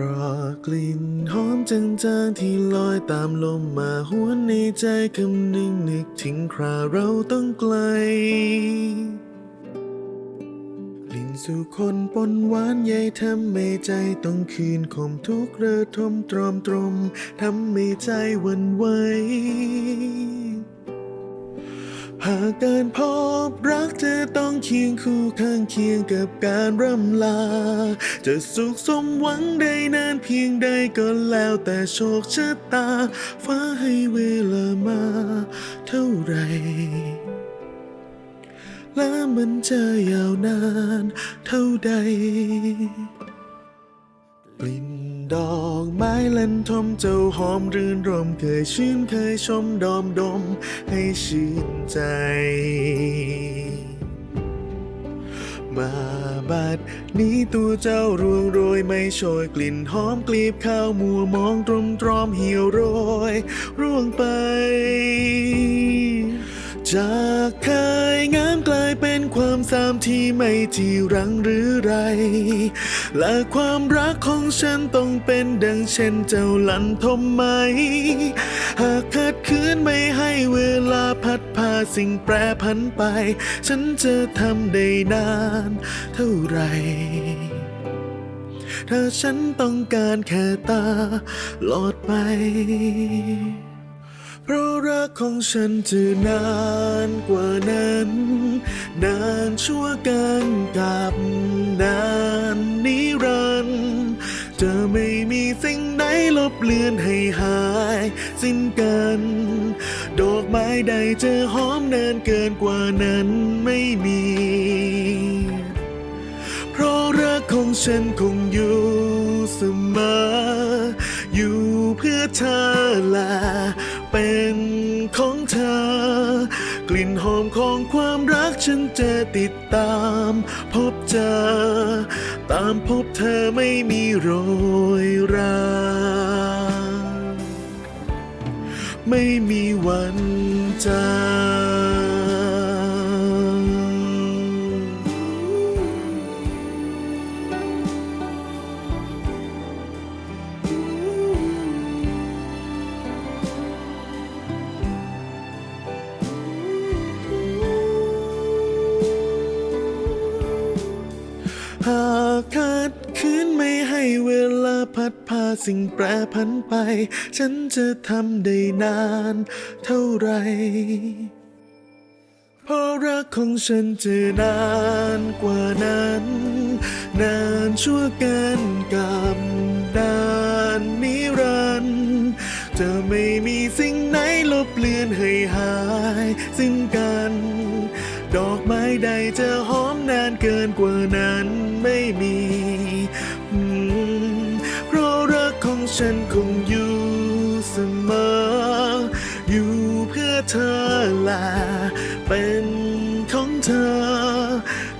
ราะกลิ่นหอมจางๆที่ลอยตามลมมาหวนในใจคำนึงนึกถึงคราเราต้องไกล กลิ่นสู่คนปนหวานใยทำให้ใจต้องคืนคมทุกข์ระทมตรอมตรมทำให้ใจวันไหว หากการพบรักจะต้องเคียงคู่ข้างเคียงกับการร่ำลา จะสุขสมหวังได้นานเพียงใดก็แล้วแต่โชคชะตา ฟ้าให้เวลามาเท่าไรและมันจะยาวนานเท่าใดกลิ่น ดอกไม้เล่นทมเจ้าหอมรื่นรมเคยชื่นเคยชมดอมดมให้ชื่นใจ มาบัดนี้ตัวเจ้ารวงโรยไม่โชยกลิ่นหอมกลีบข้าวมัวมองตรมตรอมเหี่ยวโรยร่วงไป จากเคย เป็นความสามที่ไม่จีรังหรือไร และความรักของฉันต้องเป็นดังเช่นเจ้าลันทมไหม หากขัดขืนไม่ให้เวลาพัดพาสิ่งแปรพันไป ฉันจะทำได้นานเท่าไหรถ้าฉันต้องการแค่ตาหลอดไป เพราะรักของฉันจะนานกว่านั้น นานชั่วกันกับนานนิรันดร์จะไม่มีสิ่งไหนลบเลือนให้หาย สิ้นกัน ดอกไม้ใดจะหอมนานเกินกว่านั้นไม่มี เพราะรักของฉันคงอยู่เสมอ อยู่เพื่อเธอและ เป็นของเธอ กลิ่นหอมของความรักฉันจะติดตาม พบเจอ ตามพบเธอไม่มีโรยราไม่มีวันจางหาก ขาดคืนไม่ให้เวลาพัดพาสิ่งแปรพันไป ฉันจะทำได้นานเท่าไรเพราะรักของฉันจะนานกว่านั้น นานชั่วกันกับนานนิรันดร์จะไม่มีสิ่งไหนลบเลือนให้หายสิ้นกัน ดอกไม้ใดจะหอมนานเกินกว่านั้นไม่มี เพราะรักของฉันคงอยู่เสมอ อยู่เพื่อเธอละเป็นของเธอ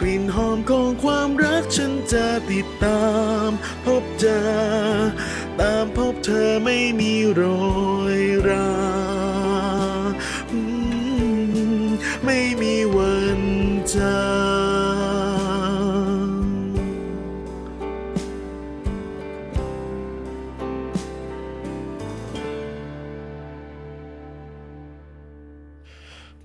กลิ่นหอมของความรักฉันจะติดตาม พบเจอ ตามพบเธอไม่มีโรยรา